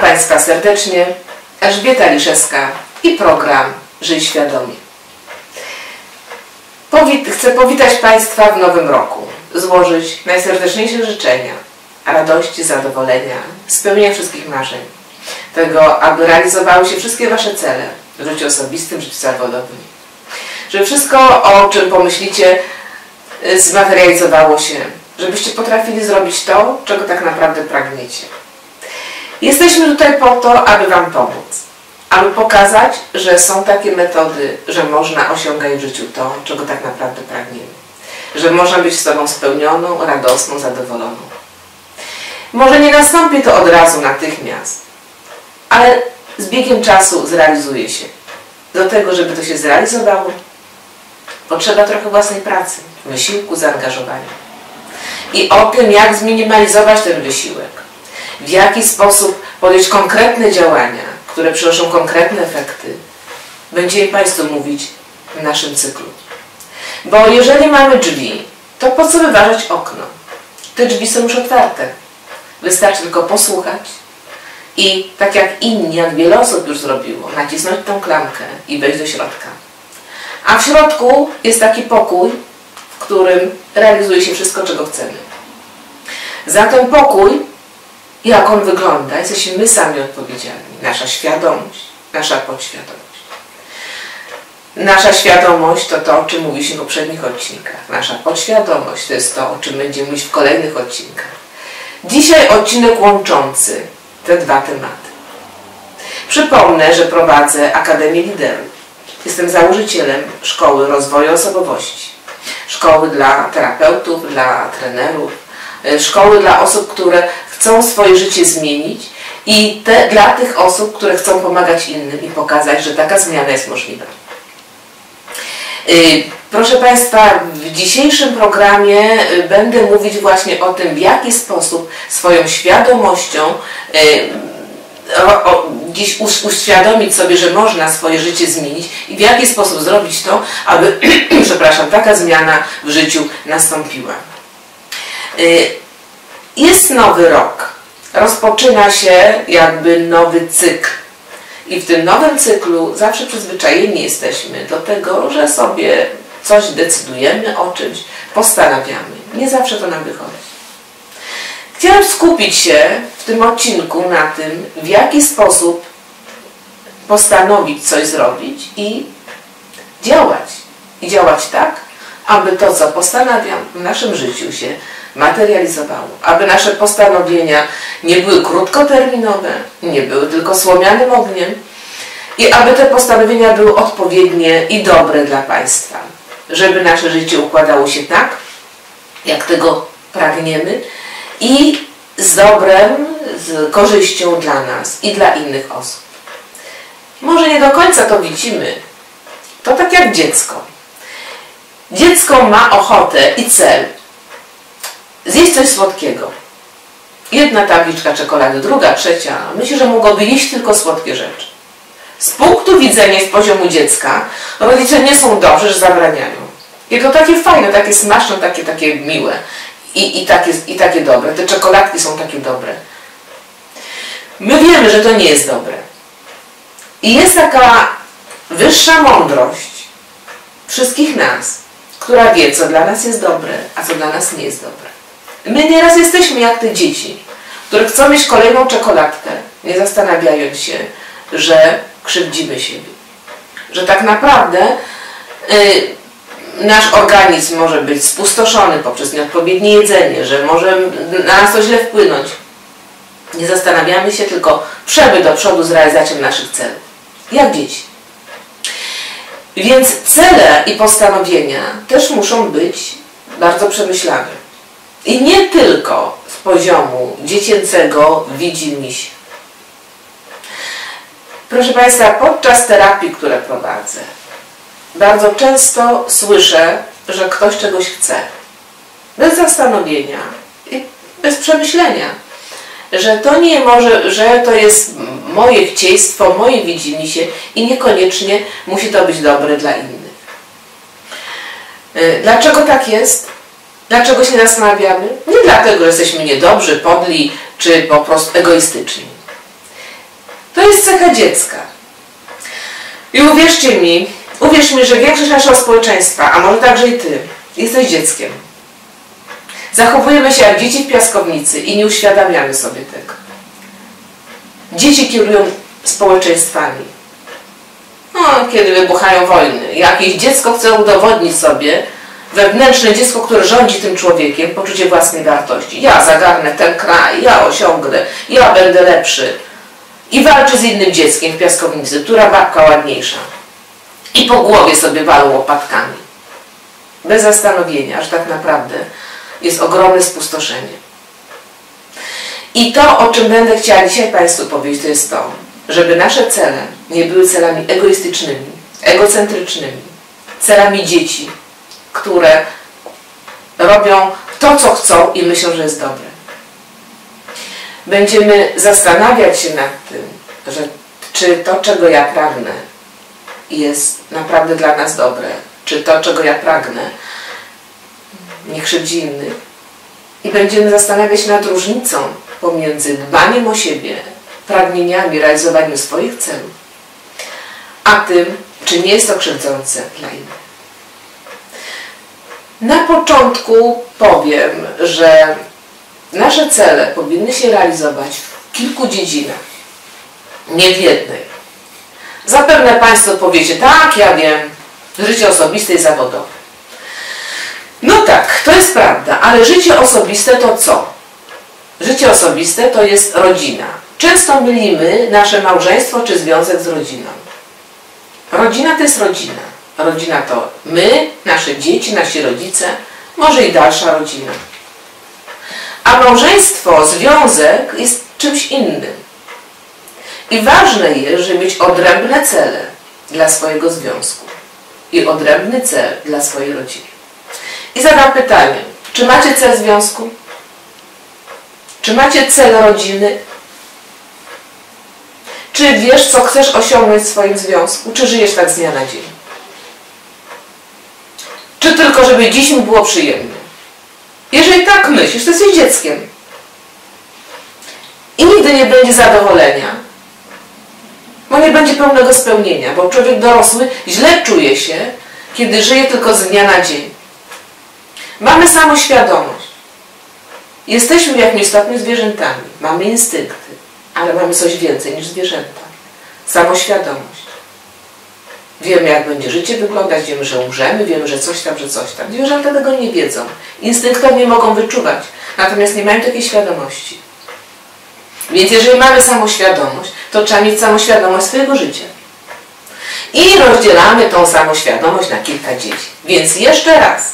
Państwa serdecznie. Elżbieta Liszewska i program Żyj Świadomie. Powit chcę powitać Państwa w nowym roku, złożyć najserdeczniejsze życzenia, radości, zadowolenia, spełnienia wszystkich marzeń, tego, aby realizowały się wszystkie Wasze cele w życiu osobistym, w życiu zawodowym. Żeby wszystko, o czym pomyślicie, zmaterializowało się, żebyście potrafili zrobić to, czego tak naprawdę pragniecie. Jesteśmy tutaj po to, aby Wam pomóc, aby pokazać, że są takie metody, że można osiągać w życiu to, czego tak naprawdę pragniemy. Że można być z sobą spełnioną, radosną, zadowoloną. Może nie nastąpi to od razu, natychmiast, ale z biegiem czasu zrealizuje się. Do tego, żeby to się zrealizowało, potrzeba trochę własnej pracy, wysiłku, zaangażowania. I o tym, jak zminimalizować ten wysiłek, w jaki sposób podjąć konkretne działania, które przynoszą konkretne efekty, będziemy Państwu mówić w naszym cyklu. Bo jeżeli mamy drzwi, to po co wyważać okno? Te drzwi są już otwarte. Wystarczy tylko posłuchać i tak jak inni, jak wiele osób już zrobiło, nacisnąć tą klamkę i wejść do środka. A w środku jest taki pokój, w którym realizuje się wszystko, czego chcemy. Za ten pokój jak on wygląda, jesteśmy my sami odpowiedzialni. Nasza świadomość, nasza podświadomość. Nasza świadomość to to, o czym mówiliśmy w poprzednich odcinkach. Nasza podświadomość to jest to, o czym będziemy mówić w kolejnych odcinkach. Dzisiaj odcinek łączący te dwa tematy. Przypomnę, że prowadzę Akademię Liderów. Jestem założycielem Szkoły Rozwoju Osobowości. Szkoły dla terapeutów, dla trenerów, szkoły dla osób, które chcą swoje życie zmienić i te, dla tych osób, które chcą pomagać innym i pokazać, że taka zmiana jest możliwa. Y, proszę Państwa, w dzisiejszym programie y, będę mówić właśnie o tym, w jaki sposób swoją świadomością y, dziś uświadomić sobie, że można swoje życie zmienić i w jaki sposób zrobić to, aby, przepraszam, taka zmiana w życiu nastąpiła. Jest nowy rok. Rozpoczyna się jakby nowy cykl. I w tym nowym cyklu zawsze przyzwyczajeni jesteśmy do tego, że sobie coś decydujemy o czymś, postanawiamy. Nie zawsze to nam wychodzi. Chciałam skupić się w tym odcinku na tym, w jaki sposób postanowić coś zrobić i działać. I działać tak, aby to, co postanawiam w naszym życiu się materializowało. Aby nasze postanowienia nie były krótkoterminowe, nie były tylko słomianym ogniem i aby te postanowienia były odpowiednie i dobre dla Państwa. Żeby nasze życie układało się tak, jak tego pragniemy i z dobrem, z korzyścią dla nas i dla innych osób. Może nie do końca to widzimy. To tak jak dziecko. Dziecko ma ochotę i cel zjeść coś słodkiego. Jedna tabliczka czekolady, druga, trzecia. Myślę, że mogłoby jeść tylko słodkie rzeczy. Z punktu widzenia, z poziomu dziecka, rodzice nie są dobrzy, że zabraniają. I to takie fajne, takie smaczne, takie, takie miłe i, i, takie, i takie dobre. Te czekoladki są takie dobre. My wiemy, że to nie jest dobre. I jest taka wyższa mądrość wszystkich nas, która wie, co dla nas jest dobre, a co dla nas nie jest dobre. My nieraz jesteśmy jak te dzieci, które chcą mieć kolejną czekoladkę, nie zastanawiając się, że krzywdzimy siebie. Że tak naprawdę y, nasz organizm może być spustoszony poprzez nieodpowiednie jedzenie, że może na nas to źle wpłynąć. Nie zastanawiamy się, tylko przemy do przodu z realizacją naszych celów. Jak dzieci. Więc cele i postanowienia też muszą być bardzo przemyślane. I nie tylko z poziomu dziecięcego widzi się. Proszę Państwa, podczas terapii, które prowadzę, bardzo często słyszę, że ktoś czegoś chce. Bez zastanowienia i bez przemyślenia. Że to nie może, że to jest moje chcieństwo, moje widzimisię i niekoniecznie musi to być dobre dla innych. Y, dlaczego tak jest? Dlaczego się zastanawiamy? Nie dlatego, że jesteśmy niedobrzy, podli, czy po prostu egoistyczni. To jest cecha dziecka. I uwierzcie mi, uwierz mi, że większość naszego społeczeństwa, a może także i ty, jesteś dzieckiem. Zachowujemy się jak dzieci w piaskownicy i nie uświadamiamy sobie tego. Dzieci kierują społeczeństwami. No, kiedy wybuchają wojny, jakieś dziecko chce udowodnić sobie, wewnętrzne dziecko, które rządzi tym człowiekiem, poczucie własnej wartości. Ja zagarnę ten kraj, ja osiągnę, ja będę lepszy. I walczy z innym dzieckiem w piaskownicy, która babka ładniejsza. I po głowie sobie walą łopatkami. Bez zastanowienia, że tak naprawdę jest ogromne spustoszenie. I to, o czym będę chciała dzisiaj Państwu powiedzieć, to jest to, żeby nasze cele nie były celami egoistycznymi, egocentrycznymi, celami dzieci, które robią to, co chcą i myślą, że jest dobre. Będziemy zastanawiać się nad tym, że czy to, czego ja pragnę, jest naprawdę dla nas dobre, czy to, czego ja pragnę, nie krzywdzi innych. I będziemy zastanawiać się nad różnicą pomiędzy dbaniem o siebie, pragnieniami, realizowaniem swoich celów, a tym, czy nie jest to krzywdzące dla innych. Na początku powiem, że nasze cele powinny się realizować w kilku dziedzinach, nie w jednej. Zapewne Państwo powiecie, tak, ja wiem, życie osobiste i zawodowe. No tak, to jest prawda, ale życie osobiste to co? Życie osobiste to jest rodzina. Często mylimy nasze małżeństwo czy związek z rodziną. Rodzina to jest rodzina. Rodzina to my, nasze dzieci, nasi rodzice, może i dalsza rodzina. A małżeństwo, związek jest czymś innym. I ważne jest, żeby mieć odrębne cele dla swojego związku i odrębny cel dla swojej rodziny. I zadam pytanie, czy macie cel związku? Czy macie cel rodziny? Czy wiesz, co chcesz osiągnąć w swoim związku? Czy żyjesz tak z dnia na dzień? Czy tylko, żeby dziś mi było przyjemnie? Jeżeli tak myślisz, to jesteś dzieckiem. I nigdy nie będzie zadowolenia. Bo nie będzie pełnego spełnienia, bo człowiek dorosły źle czuje się, kiedy żyje tylko z dnia na dzień. Mamy samoświadomość. Jesteśmy w jakimś stopniu zwierzętami. Mamy instynkty, ale mamy coś więcej niż zwierzęta. Samoświadomość. Wiemy, jak będzie życie wyglądać, wiemy, że umrzemy, wiemy, że coś tam, że coś tam. Zwierzęta tego nie wiedzą. Instynktownie mogą wyczuwać, natomiast nie mają takiej świadomości. Więc jeżeli mamy samoświadomość, to trzeba mieć samoświadomość swojego życia. I rozdzielamy tą samoświadomość na kilka dzieci. Więc jeszcze raz.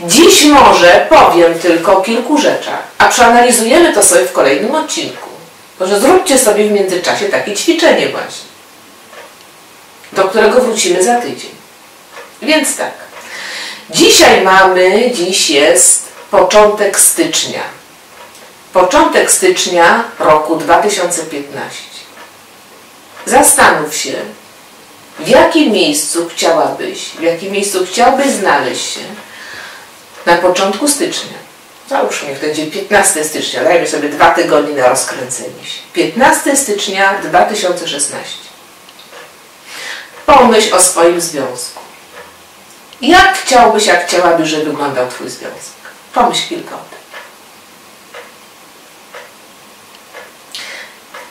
Dziś może powiem tylko o kilku rzeczach, a przeanalizujemy to sobie w kolejnym odcinku. Może zróbcie sobie w międzyczasie takie ćwiczenie właśnie do którego wrócimy za tydzień. Więc tak. Dzisiaj mamy, dziś jest początek stycznia. Początek stycznia roku 2015. Zastanów się, w jakim miejscu chciałabyś, w jakim miejscu chciałbyś znaleźć się na początku stycznia. Załóżmy, niech będzie 15 stycznia, dajmy sobie dwa tygodnie na rozkręcenie się. 15 stycznia 2016. Pomyśl o swoim związku. Jak chciałbyś, jak chciałabyś, żeby wyglądał Twój związek? Pomyśl kilka o tym.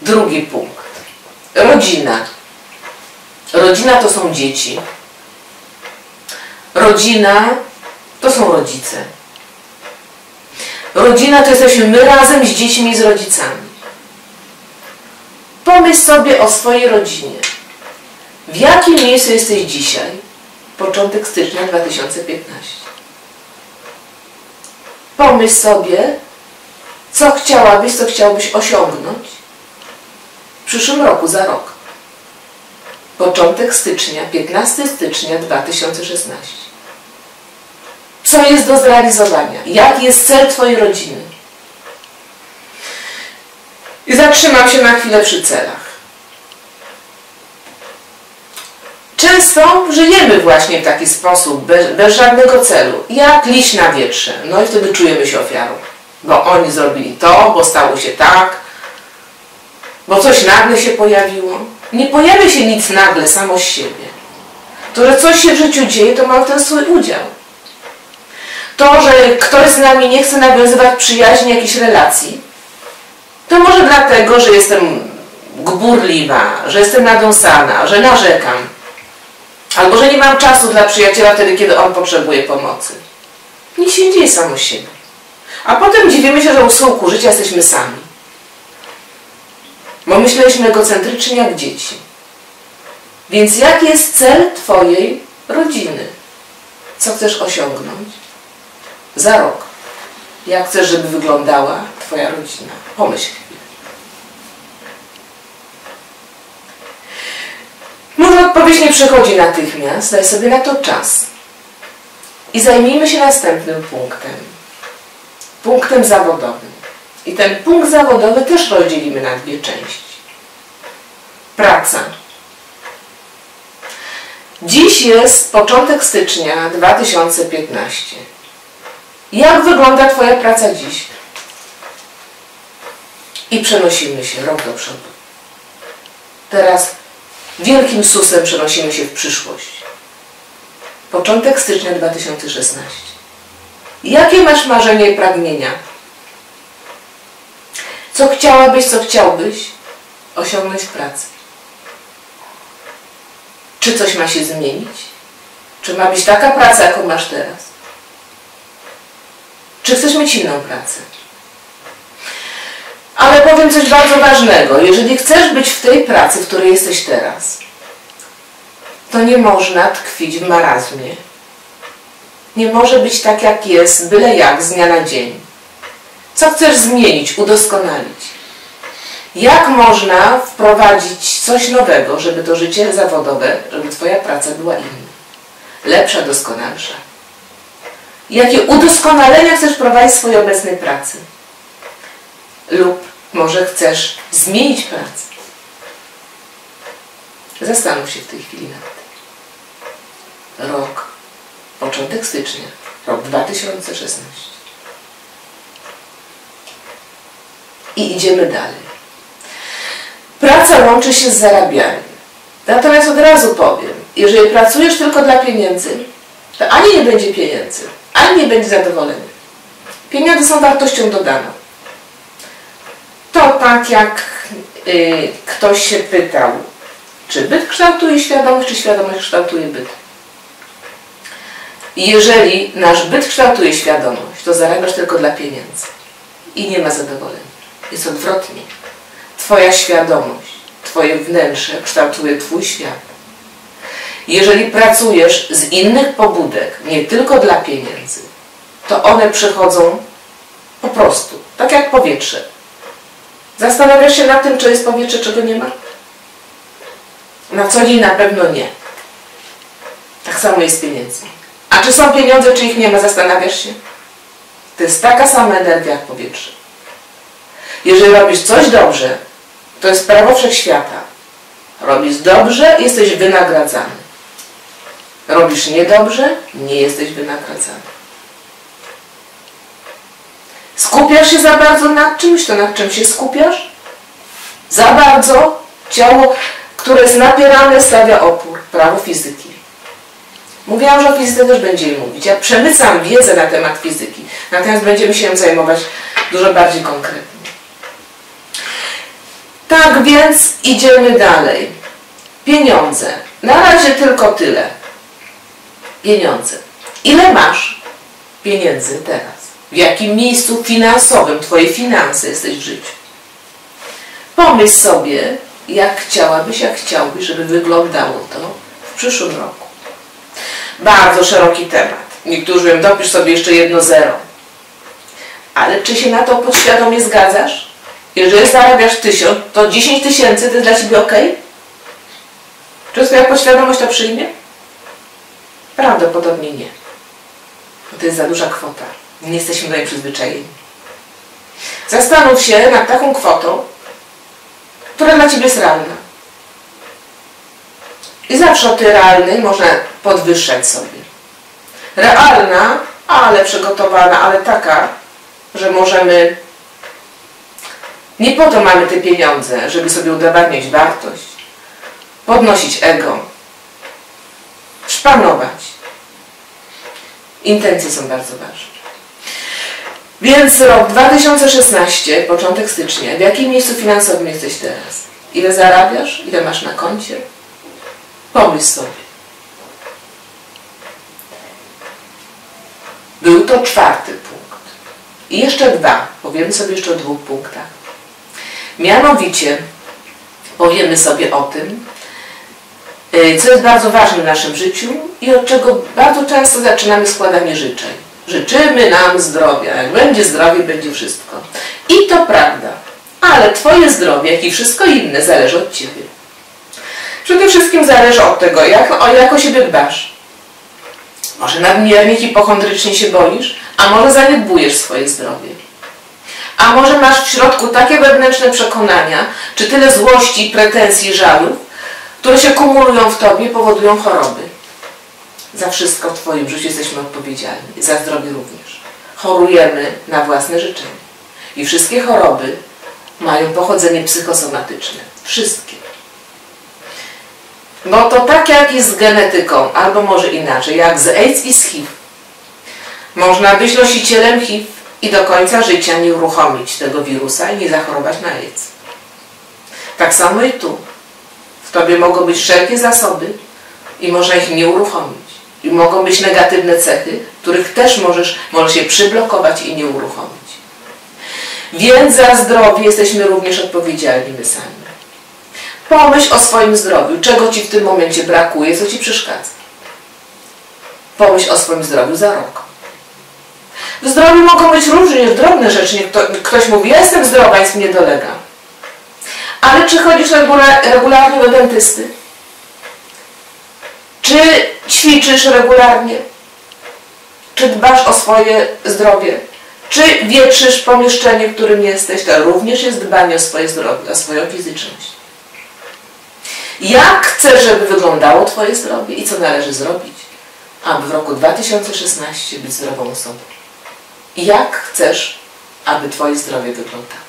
Drugi punkt. Rodzina. Rodzina to są dzieci. Rodzina to są rodzice. Rodzina to jesteśmy my razem z dziećmi i z rodzicami. Pomyśl sobie o swojej rodzinie. W jakim miejscu jesteś dzisiaj? Początek stycznia 2015. Pomyśl sobie, co chciałabyś, co chciałbyś osiągnąć w przyszłym roku, za rok. Początek stycznia, 15 stycznia 2016. Co jest do zrealizowania? Jaki jest cel Twojej rodziny? I zatrzymam się na chwilę przy celach. Często żyjemy właśnie w taki sposób, bez, bez żadnego celu, jak liść na wietrze. No i wtedy czujemy się ofiarą, bo oni zrobili to, bo stało się tak. bo coś nagle się pojawiło. Nie pojawia się nic nagle samo z siebie. To, że coś się w życiu dzieje, to ma w tym swój udział. To, że ktoś z nami nie chce nawiązywać przyjaźni, jakichś relacji, to może dlatego, że jestem gburliwa, że jestem nadąsana, że narzekam. Albo że nie mam czasu dla przyjaciela wtedy, kiedy on potrzebuje pomocy. Nic się dzieje samo siebie. A potem dziwimy się, że u sułku życia jesteśmy sami. Bo myśleliśmy egocentrycznie jak dzieci. Więc jaki jest cel Twojej rodziny? Co chcesz osiągnąć za rok? Jak chcesz, żeby wyglądała Twoja rodzina? Pomyśl chwilę. Może odpowiedź nie przychodzi natychmiast, daj sobie na to czas. I zajmijmy się następnym punktem. Punktem zawodowym. I ten punkt zawodowy też rozdzielimy na dwie części. Praca. Dziś jest początek stycznia 2015. Jak wygląda Twoja praca dziś? I przenosimy się rok do przodu. Teraz wielkim susem przenosimy się w przyszłość. Początek stycznia 2016. Jakie masz marzenia i pragnienia? Co chciałabyś, co chciałbyś osiągnąć w pracy? Czy coś ma się zmienić? Czy ma być taka praca, jaką masz teraz? Czy chcesz mieć inną pracę? Ale powiem coś bardzo ważnego. Jeżeli chcesz być w tej pracy, w której jesteś teraz, to nie można tkwić w marazmie. Nie może być tak, jak jest, byle jak, z dnia na dzień. Co chcesz zmienić, udoskonalić? Jak można wprowadzić coś nowego, żeby to życie zawodowe, żeby Twoja praca była inna, lepsza, doskonalsza? Jakie udoskonalenia chcesz wprowadzić w swojej obecnej pracy? Lub może chcesz zmienić pracę? Zastanów się w tej chwili nad tym. Rok, początek stycznia, rok 2016. I idziemy dalej. Praca łączy się z zarabianiem. Natomiast od razu powiem, jeżeli pracujesz tylko dla pieniędzy, to ani nie będzie pieniędzy, ani nie będzie zadowolenia. Pieniądze są wartością dodaną. To tak jak y, ktoś się pytał, czy byt kształtuje świadomość, czy świadomość kształtuje byt. Jeżeli nasz byt kształtuje świadomość, to zarabiasz tylko dla pieniędzy i nie ma zadowolenia. Jest odwrotnie. Twoja świadomość, Twoje wnętrze kształtuje Twój świat. Jeżeli pracujesz z innych pobudek, nie tylko dla pieniędzy, to one przychodzą po prostu, tak jak powietrze. Zastanawiasz się nad tym, czy jest powietrze, czego nie ma? Na co dzień na pewno nie. Tak samo jest z pieniędzmi. A czy są pieniądze, czy ich nie ma, zastanawiasz się? To jest taka sama energia jak powietrze. Jeżeli robisz coś dobrze, to jest prawo wszechświata. Robisz dobrze, jesteś wynagradzany. Robisz niedobrze, nie jesteś wynagradzany. Skupiasz się za bardzo nad czymś, to nad czym się skupiasz? Za bardzo ciało, które jest napierane, stawia opór. Prawo fizyki. Mówiłam, że o fizyce też będziemy mówić. Ja przemycam wiedzę na temat fizyki. Natomiast będziemy się zajmować dużo bardziej konkretnie. Tak więc idziemy dalej. Pieniądze. Na razie tylko tyle. Pieniądze. Ile masz pieniędzy teraz? W jakim miejscu finansowym Twoje finanse jesteś w życiu? Pomyśl sobie, jak chciałabyś, jak chciałbyś, żeby wyglądało to w przyszłym roku. Bardzo szeroki temat. Niektórzy mówią, dopisz sobie jeszcze jedno zero. Ale czy się na to podświadomie zgadzasz? Jeżeli zarabiasz tysiąc, to 10 tysięcy to jest dla Ciebie ok? Czy Twoja podświadomość to przyjmie? Prawdopodobnie nie. Bo to jest za duża kwota. Nie jesteśmy do niej przyzwyczajeni. Zastanów się nad taką kwotą, która dla Ciebie jest realna. I zawsze o tej realnej można podwyższać sobie. Realna, ale przygotowana, ale taka, że możemy Nie po to mamy te pieniądze, żeby sobie udowadniać wartość, podnosić ego, szpanować. Intencje są bardzo ważne. Więc rok 2016, początek stycznia. W jakim miejscu finansowym jesteś teraz? Ile zarabiasz? Ile masz na koncie? Pomyśl sobie. Był to czwarty punkt. I jeszcze dwa. Powiemy sobie jeszcze o dwóch punktach. Mianowicie powiemy sobie o tym, y, co jest bardzo ważne w naszym życiu i od czego bardzo często zaczynamy składanie życzeń. Życzymy nam zdrowia. Jak będzie zdrowie, będzie wszystko. I to prawda. Ale Twoje zdrowie, jak i wszystko inne, zależy od Ciebie. Przede wszystkim zależy od tego, jak o, jak o siebie dbasz. Może nadmiernie hipochondrycznie się boisz, a może zaniedbujesz swoje zdrowie. A może masz w środku takie wewnętrzne przekonania, czy tyle złości, pretensji, żalów, które się kumulują w Tobie, powodują choroby. Za wszystko w Twoim życiu jesteśmy odpowiedzialni. Za zdrowie również. Chorujemy na własne życzenia. I wszystkie choroby mają pochodzenie psychosomatyczne. Wszystkie. Bo to tak jak jest z genetyką, albo może inaczej, jak z AIDS i z HIV. Można być nosicielem HIV i do końca życia nie uruchomić tego wirusa i nie zachorować na AIDS. Tak samo i tu. W Tobie mogą być wszelkie zasoby i można ich nie uruchomić. I mogą być negatywne cechy, których też możesz, możesz się przyblokować i nie uruchomić. Więc za zdrowie jesteśmy również odpowiedzialni my sami. Pomyśl o swoim zdrowiu. Czego Ci w tym momencie brakuje, co Ci przeszkadza. Pomyśl o swoim zdrowiu za rok. W zdrowiu mogą być różnie drobne rzeczy. Ktoś mówi, ja jestem zdrowa, nic mnie dolega. Ale czy chodzisz regularnie do dentysty? Czy ćwiczysz regularnie? Czy dbasz o swoje zdrowie? Czy wietrzysz pomieszczenie, w którym jesteś? To również jest dbanie o swoje zdrowie, o swoją fizyczność. Jak chcesz, żeby wyglądało Twoje zdrowie i co należy zrobić, aby w roku 2016 być zdrową osobą? Jak chcesz, aby Twoje zdrowie wyglądało?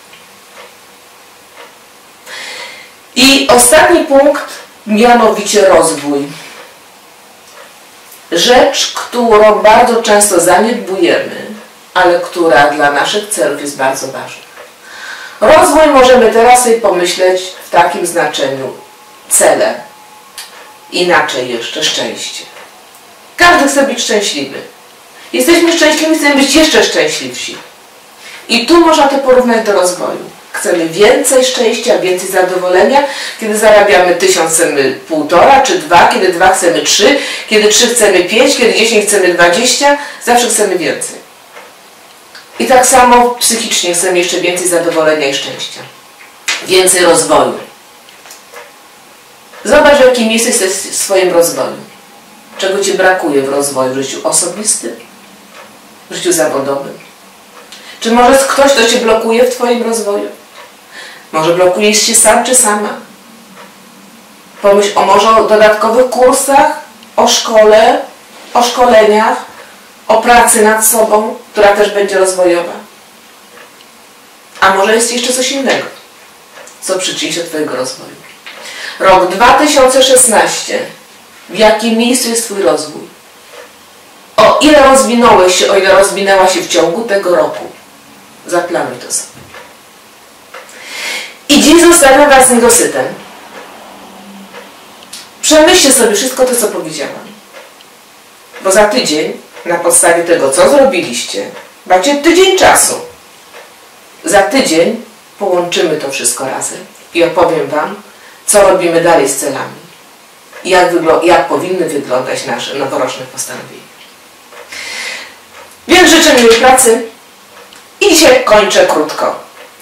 I ostatni punkt, mianowicie rozwój. Rzecz, którą bardzo często zaniedbujemy, ale która dla naszych celów jest bardzo ważna. Rozwój możemy teraz sobie pomyśleć w takim znaczeniu cele. Inaczej jeszcze szczęście. Każdy chce być szczęśliwy. Jesteśmy szczęśliwi, chcemy być jeszcze szczęśliwsi. I tu można to porównać do rozwoju. Chcemy więcej szczęścia, więcej zadowolenia. Kiedy zarabiamy tysiąc, chcemy półtora czy dwa, kiedy dwa chcemy trzy, kiedy trzy chcemy pięć, kiedy dziesięć chcemy dwadzieścia, zawsze chcemy więcej. I tak samo psychicznie chcemy jeszcze więcej zadowolenia i szczęścia. Więcej rozwoju. Zobacz, w jakim miejscu jesteś w swoim rozwoju. Czego Ci brakuje w rozwoju w życiu osobistym, w życiu zawodowym. Czy może ktoś, kto Cię blokuje w Twoim rozwoju? Może blokujesz się sam czy sama? Pomyśl o może o dodatkowych kursach, o szkole, o szkoleniach, o pracy nad sobą, która też będzie rozwojowa. A może jest jeszcze coś innego, co przyczyni się do Twojego rozwoju. Rok 2016. W jakim miejscu jest Twój rozwój? O ile rozwinąłeś się, o ile rozwinęła się w ciągu tego roku? Zaplanuj to sobie. I dziś zostawiam Was niedosytem. Przemyślcie sobie wszystko to, co powiedziałam. Bo za tydzień, na podstawie tego, co zrobiliście, macie tydzień czasu. Za tydzień połączymy to wszystko razem i opowiem Wam, co robimy dalej z celami jak, jak powinny wyglądać nasze noworoczne postanowienia. Więc życzę miłej pracy i dzisiaj kończę krótko.